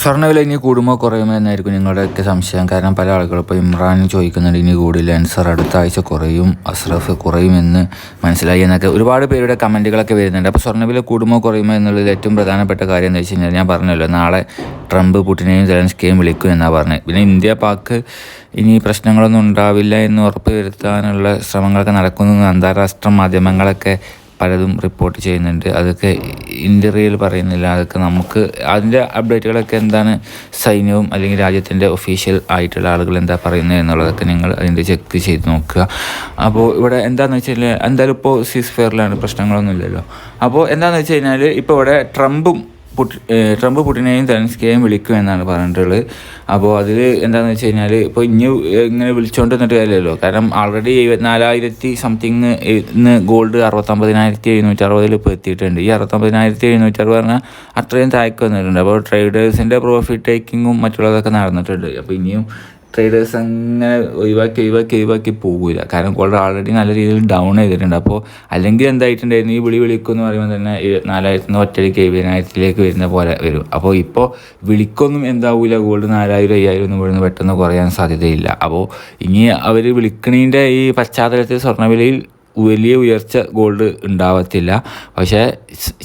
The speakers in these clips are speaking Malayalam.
സ്വർണവില ഇനി കൂടുമോ കുറയുമോ എന്നായിരിക്കും നിങ്ങളുടെയൊക്കെ സംശയം. കാരണം പല ആളുകളും ഇപ്പോൾ ഇമ്രാൻ ചോദിക്കുന്നുണ്ട് ഇനി കൂടില്ല അൻസർ അടുത്ത ആഴ്ച കുറയും അസ്രഫ് കുറയുമെന്ന് മനസ്സിലായി എന്നൊക്കെ ഒരുപാട് പേരുടെ കമന്റുകളൊക്കെ വരുന്നുണ്ട്. അപ്പോൾ സ്വർണവില കൂടുമോ കുറയുമോ എന്നുള്ളത് ഏറ്റവും പ്രധാനപ്പെട്ട കാര്യം എന്ന് വെച്ച് കഴിഞ്ഞാൽ ഞാൻ പറഞ്ഞല്ലോ നാളെ ട്രംപ് പുട്ടിനെയും സെലൻസ്കിയും വിളിക്കും എന്നാണ് പറഞ്ഞത്. പിന്നെ ഇന്ത്യ പാക്ക് ഇനി പ്രശ്നങ്ങളൊന്നും ഉണ്ടാവില്ല എന്ന് ഉറപ്പ് വരുത്താനുള്ള ശ്രമങ്ങളൊക്കെ നടക്കുന്നു. അന്താരാഷ്ട്ര മാധ്യമങ്ങളൊക്കെ പലതും റിപ്പോർട്ട് ചെയ്യുന്നുണ്ട്. അതൊക്കെ ഇന്റർവ്യൂവിൽ പറയുന്നില്ല. അതൊക്കെ നമുക്ക് അതിന്റെ അപ്ഡേറ്റുകളൊക്കെ എന്താണ് സൈന്യവും അല്ലെങ്കിൽ രാജ്യത്തിന്റെ ഒഫീഷ്യൽ ആയിട്ടുള്ള ആളുകൾ എന്താ പറയുന്നത് എന്നുള്ളതൊക്കെ നിങ്ങൾ അതിന്റെ ചെക്ക് ചെയ്ത് നോക്കുക. അപ്പോൾ ഇവിടെ എന്താണെന്ന് വെച്ച് കഴിഞ്ഞാൽ എന്തായാലും ഇപ്പോൾ സീസ് ഫെയറിലാണ് പ്രശ്നങ്ങളൊന്നുമില്ലല്ലോ. അപ്പോൾ എന്താണെന്ന് വെച്ച് കഴിഞ്ഞാൽ ഇപ്പോൾ ഇവിടെ ട്രംപും പുട്ടി ട്രംപ് പുടിനെയും തെലൻസ്കിയെയും വിളിക്കും എന്നാണ് പറഞ്ഞിട്ടുള്ളത്. അപ്പോൾ അതിൽ എന്താണെന്ന് വെച്ച് കഴിഞ്ഞാൽ ഇപ്പോൾ ഇനി ഇങ്ങനെ വിളിച്ചുകൊണ്ട് വന്നിട്ട് കാര്യമല്ലോ കാരണം ആൾറെഡി എഴുപത്തിനാലായിരത്തി സംതിങ് ഇന്ന് ഗോൾഡ് അറുപത്തൊമ്പതിനായിരത്തി എഴുന്നൂറ്റി അറുപതിൽ ഇപ്പോൾ എത്തിയിട്ടുണ്ട്. ഈ അറുപത്തൊമ്പതിനായിരത്തി എഴുന്നൂറ്റി അറുപത് പറഞ്ഞാൽ അത്രയും താഴേക്ക് വന്നിട്ടുണ്ട്. അപ്പോൾ ട്രേഡേഴ്സിന്റെ പ്രോഫിറ്റ് ടേക്കിങ്ങും മറ്റുള്ളതൊക്കെ നടന്നിട്ടുണ്ട്. അപ്പോൾ ഇനിയും ട്രേഡേഴ്സ് അങ്ങനെ ഒഴിവാക്കി ഒഴിവാക്കി ഒഴിവാക്കി പോകില്ല കാരണം ഗോൾഡ് ആൾറെഡി നല്ല രീതിയിൽ ഡൗൺ ചെയ്തിട്ടുണ്ട്. അപ്പോൾ അല്ലെങ്കിൽ എന്തായിട്ടുണ്ടായിരുന്നു? ഈ വിളി വിളിക്കും എന്ന് പറയുമ്പോൾ തന്നെ നാലായിരത്തി നിന്ന് ഒറ്റയ്ക്ക് എഴുപതിനായിരത്തിലേക്ക് വരുന്ന പോലെ വരും. അപ്പോൾ ഇപ്പോൾ വിളിക്കൊന്നും എന്താവില്ല ഗോൾഡ് നാലായിരം അയ്യായിരം ഒന്നും ഇവിടുന്ന് പെട്ടെന്ന് കുറയാൻ സാധ്യതയില്ല. അപ്പോൾ ഇനി അവർ വിളിക്കണതിന്റെ ഈ പശ്ചാത്തലത്തിൽ സ്വർണവിലയിൽ വലിയ ഉയർച്ച ഗോൾഡ് ഉണ്ടാവത്തില്ല. പക്ഷേ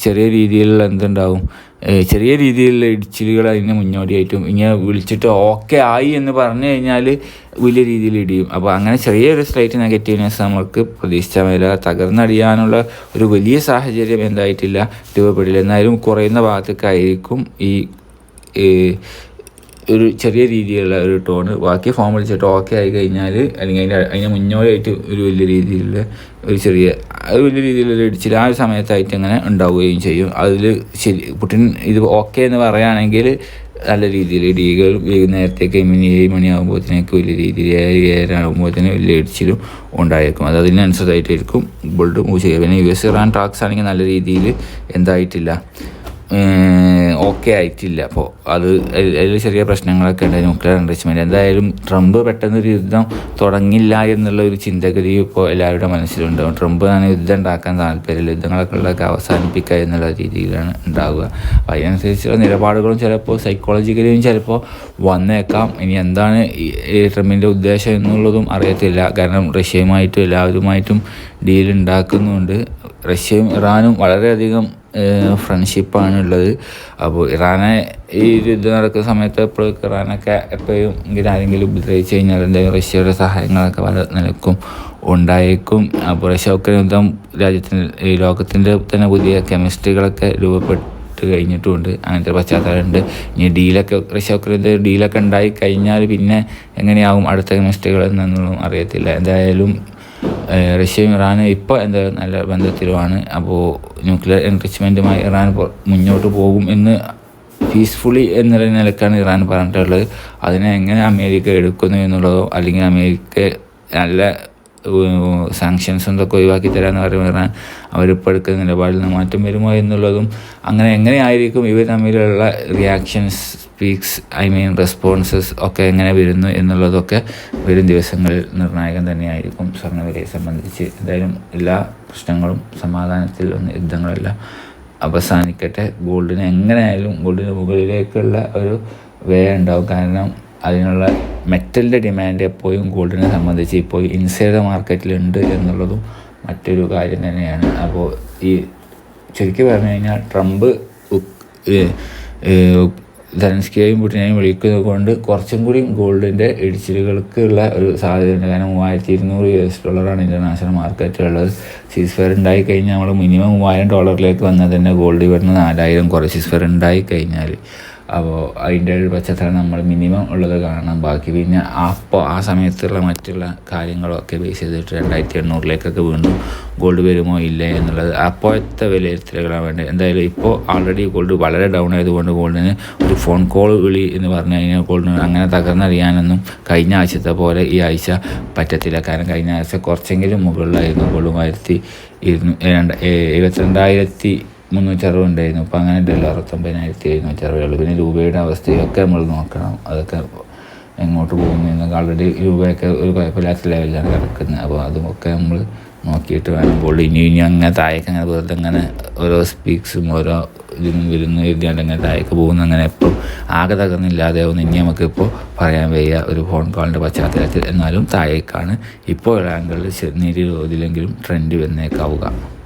ചെറിയ രീതിയിലുള്ള എന്തുണ്ടാവും? ചെറിയ രീതിയിലുള്ള ഇടിച്ചിലുകൾ അതിന് മുന്നോടിയായിട്ടും ഇങ്ങനെ വിളിച്ചിട്ട് ഓക്കെ ആയി എന്ന് പറഞ്ഞു കഴിഞ്ഞാൽ വലിയ രീതിയിൽ ഇടിയും. അപ്പോൾ അങ്ങനെ ചെറിയൊരു സ്ലൈറ്റ് നെഗറ്റീവ്നെസ് നമുക്ക് പ്രതീക്ഷിച്ചാൽ മേല തകർന്നടിയാനുള്ള ഒരു വലിയ സാഹചര്യം എന്തായിട്ടില്ല. രൂപപ്പെടില്ല. എന്നാലും കുറയുന്ന ഭാഗത്തേക്കായിരിക്കും ഈ ഒരു ചെറിയ രീതിയിലുള്ള ഒരു ടോൺ ബാക്കി ഫോം വിളിച്ചിട്ട് ഓക്കെ ആയി കഴിഞ്ഞാൽ അല്ലെങ്കിൽ അതിന്റെ അതിന് മുന്നോടിയായിട്ട് ഒരു വലിയ രീതിയിലുള്ള ഒരു ചെറിയ ഒരു വലിയ രീതിയിലുള്ള ഇടിച്ചിൽ ആ ഒരു സമയത്തായിട്ട് അങ്ങനെ ഉണ്ടാവുകയും ചെയ്യും. അതിൽ ശരി പുട്ടിൻ ഇത് ഓക്കെ എന്ന് പറയുകയാണെങ്കിൽ നല്ല രീതിയിൽ ഇടികൾ വൈകുന്നേരത്തേക്ക് മണി ഏഴ് മണിയാകുമ്പോഴത്തേക്ക് വലിയ രീതിയിൽ ഏഴ് ഏഴരാകുമ്പോഴത്തേന് വലിയ ഇടിച്ചിലും ഉണ്ടായേക്കും. അത് അതിനനുസരിച്ചായിട്ടായിരിക്കും ബോൾഡ് മൂവ് ചെയ്യുക പിന്നെ യു എസ് ഇറാൻ ടാക്സ് ആണെങ്കിൽ നല്ല രീതിയിൽ എന്തായിട്ടില്ല. ഓക്കെ ആയിട്ടില്ല. അപ്പോൾ അത് അതിൽ ചെറിയ പ്രശ്നങ്ങളൊക്കെ ഉണ്ട്. ന്യൂക്ലിയർ എൻറിച്ച്മെന്റ് എന്തായാലും ട്രംപ് പെട്ടെന്നൊരു യുദ്ധം തുടങ്ങില്ല എന്നുള്ള ഒരു ചിന്തഗതി ഇപ്പോൾ എല്ലാവരുടെ മനസ്സിലുണ്ട്. ട്രംപ് തന്നെ യുദ്ധം ഉണ്ടാക്കാൻ താല്പര്യമില്ല യുദ്ധങ്ങളൊക്കെ ഉള്ളതൊക്കെ അവസാനിപ്പിക്കുക എന്നുള്ള രീതിയിലാണ് ഉണ്ടാവുക. അപ്പോൾ അതിനനുസരിച്ചുള്ള നിലപാടുകളും ചിലപ്പോൾ സൈക്കോളജിക്കലിയും ചിലപ്പോൾ വന്നേക്കാം. ഇനി എന്താണ് ട്രംപിന്റെ ഉദ്ദേശം എന്നുള്ളതും അറിയത്തില്ല. കാരണം റഷ്യയുമായിട്ടും എല്ലാവരുമായിട്ടും ഡീൽ ഉണ്ടാക്കുന്നുണ്ട്. റഷ്യയും ഇറാനും വളരെയധികം ഫ്രണ്ട്ഷിപ്പാണ് ഉള്ളത് അപ്പോൾ ഇറാനെ ഈ യുദ്ധം നടക്കുന്ന സമയത്ത് എപ്പോഴൊക്കെ ഇറാനൊക്കെ എപ്പോഴും ഇങ്ങനെ ആരെങ്കിലും ഉപദ്രവിച്ചു കഴിഞ്ഞാൽ എന്തെങ്കിലും റഷ്യയുടെ സഹായങ്ങളൊക്കെ പല നിലക്കും ഉണ്ടായേക്കും. അപ്പോൾ റഷ്യ ഒക്കെ യുദ്ധം രാജ്യത്തിന് ഈ ലോകത്തിന്റെ തന്നെ പുതിയ കെമിസ്ട്രികളൊക്കെ രൂപപ്പെട്ടു കഴിഞ്ഞിട്ടുമുണ്ട് അങ്ങനത്തെ പശ്ചാത്തലമുണ്ട്. ഇനി ഡീലൊക്കെ റഷ്യ ഒക്കെ ഡീലൊക്കെ ഉണ്ടായി കഴിഞ്ഞാൽ പിന്നെ എങ്ങനെയാവും അടുത്ത കെമിസ്ട്രികൾ എന്നൊന്നും അറിയത്തില്ല. എന്തായാലും റഷ്യയും ഇറാനും ഇപ്പോൾ എന്താ നല്ല ബന്ധത്തിലുമാണ്. അപ്പോൾ ന്യൂക്ലിയർ എൻറിച്ച്മെന്റുമായി ഇറാൻ മുന്നോട്ട് പോകും എന്ന് പീസ്ഫുള്ളി എന്നുള്ള നിലക്കാണ് ഇറാൻ പറഞ്ഞിട്ടുള്ളത്. അതിനെ എങ്ങനെ അമേരിക്ക എടുക്കുന്നു എന്നുള്ളതോ അല്ലെങ്കിൽ അമേരിക്ക നല്ല സാങ്ഷൻസ് എന്തൊക്കെ ഒഴിവാക്കി തരാമെന്ന് അവർ അവരിപ്പോൾ എടുക്കുന്ന നിലപാടിൽ നിന്ന് മാറ്റം വരുമോ എന്നുള്ളതും അങ്ങനെ എങ്ങനെയായിരിക്കും ഇവർ തമ്മിലുള്ള reactions speaks I mean responses ഒക്കെ എങ്ങനെ വരുന്നു എന്നുള്ളതൊക്കെ വരും ദിവസങ്ങളിൽ നിർണായകം തന്നെയായിരിക്കും സ്വർണവിലയെ സംബന്ധിച്ച്. എന്തായാലും എല്ലാ പ്രശ്നങ്ങളും സമാധാനത്തിൽ ഒന്ന് യുദ്ധങ്ങളെല്ലാം അവസാനിക്കട്ടെ. ഗോൾഡിന് എങ്ങനെയായാലും ഗോൾഡിന് മുകളിലേക്കുള്ള ഒരു വേ ഉണ്ടാവും. കാരണം അതിനുള്ള മെറ്റലിന്റെ ഡിമാൻഡ് എപ്പോഴും ഗോൾഡിനെ സംബന്ധിച്ച് ഇപ്പോൾ ഇൻസൈഡ് മാർക്കറ്റിലുണ്ട് എന്നുള്ളതും മറ്റൊരു കാര്യം തന്നെയാണ്. അപ്പോൾ ഈ ശരിക്കും പറഞ്ഞു കഴിഞ്ഞാൽ ട്രംപ് ധനസ്കിയെയും പുട്ടിനെയും വിളിക്കുന്നത് കൊണ്ട് കുറച്ചും കൂടി ഗോൾഡിന്റെ ഇടിച്ചിലുകൾക്കുള്ള ഒരു സാധ്യതയുണ്ട്. കാരണം മൂവായിരത്തി ഇരുന്നൂറ് യു എസ് ഡോളറാണ് ഇന്റർനാഷണൽ മാർക്കറ്റിലുള്ളത് സീസ് ഫെയർ ഉണ്ടായി കഴിഞ്ഞാൽ നമ്മൾ മിനിമം മൂവായിരം ഡോളറിലേക്ക് വന്നാൽ തന്നെ ഗോൾഡ് ഇവിടുന്ന് നാലായിരം കുറച്ച് സീസ് ഫെയർ ഉണ്ടായി കഴിഞ്ഞാൽ അപ്പോൾ അതിന്റെ പശ്ചാത്തലം നമ്മൾ മിനിമം ഉള്ളത് കാണണം. ബാക്കി പിന്നെ അപ്പോൾ ആ സമയത്തുള്ള മറ്റുള്ള കാര്യങ്ങളൊക്കെ ബേസ് ചെയ്തിട്ട് രണ്ടായിരത്തി എണ്ണൂറിലേക്കൊക്കെ വീണ്ടും ഗോൾഡ് വരുമോ ഇല്ലേ എന്നുള്ളത് അപ്പോഴത്തെ വിലയിരുത്തലുകളാണ് വേണ്ടത്. എന്തായാലും ഇപ്പോൾ ആൾറെഡി ഗോൾഡ് വളരെ ഡൗൺ ആയതുകൊണ്ട് ഗോൾഡിന് ഒരു ഫോൺ കോൾ വിളി എന്ന് പറഞ്ഞു കഴിഞ്ഞാൽ ഗോൾഡിന് അങ്ങനെ തകർന്നറിയാനൊന്നും കഴിഞ്ഞ ആഴ്ചത്തെ പോലെ ഈ ആഴ്ച പറ്റത്തില്ല. കാരണം കഴിഞ്ഞ ആഴ്ച കുറച്ചെങ്കിലും മുകളിലായിരുന്നു. ഗോൾഡ് ആയിരത്തി ഇരുന്നൂ രണ്ട് എഴുപത്തിരണ്ടായിരത്തി മുന്നൂറ്ററുപത് ഉണ്ടായിരുന്നു. ഇപ്പം അങ്ങനെ ഉണ്ടല്ലോ അറുപത്തൊമ്പതിനായിരത്തി എഴുന്നൂറ്ററുപതേ ഉള്ളൂ. പിന്നെ രൂപയുടെ അവസ്ഥയൊക്കെ നമ്മൾ നോക്കണം. അതൊക്കെ എങ്ങോട്ട് പോകുന്നു എന്നൊക്കെ ആൾറെഡി രൂപയൊക്കെ ഒരു കുഴപ്പമില്ലാത്ത ലെവലിലാണ് കിടക്കുന്നത്. അപ്പോൾ അതുമൊക്കെ നമ്മൾ നോക്കിയിട്ട് വേണം. ബോൾ ഇനി ഇനി അങ്ങനെ താഴേക്ക് അങ്ങനെ വെറുതെ അങ്ങനെ ഓരോ സ്പീക്സും ഓരോ ഇതിനും വരുന്ന എഴുതിയാണ്ട് അങ്ങനെ താഴേക്ക് പോകുന്ന. അങ്ങനെ എപ്പോൾ ആകെ ഒന്ന് ഇനി നമുക്കിപ്പോൾ പറയാൻ വയ്യ ഒരു ഫോൺ കോളിന്റെ പശ്ചാത്തലത്തിൽ. എന്നാലും താഴേക്കാണ് ഇപ്പോൾ ഒരു ആംഗിളിൽ ട്രെൻഡ് വന്നേക്കാവുക.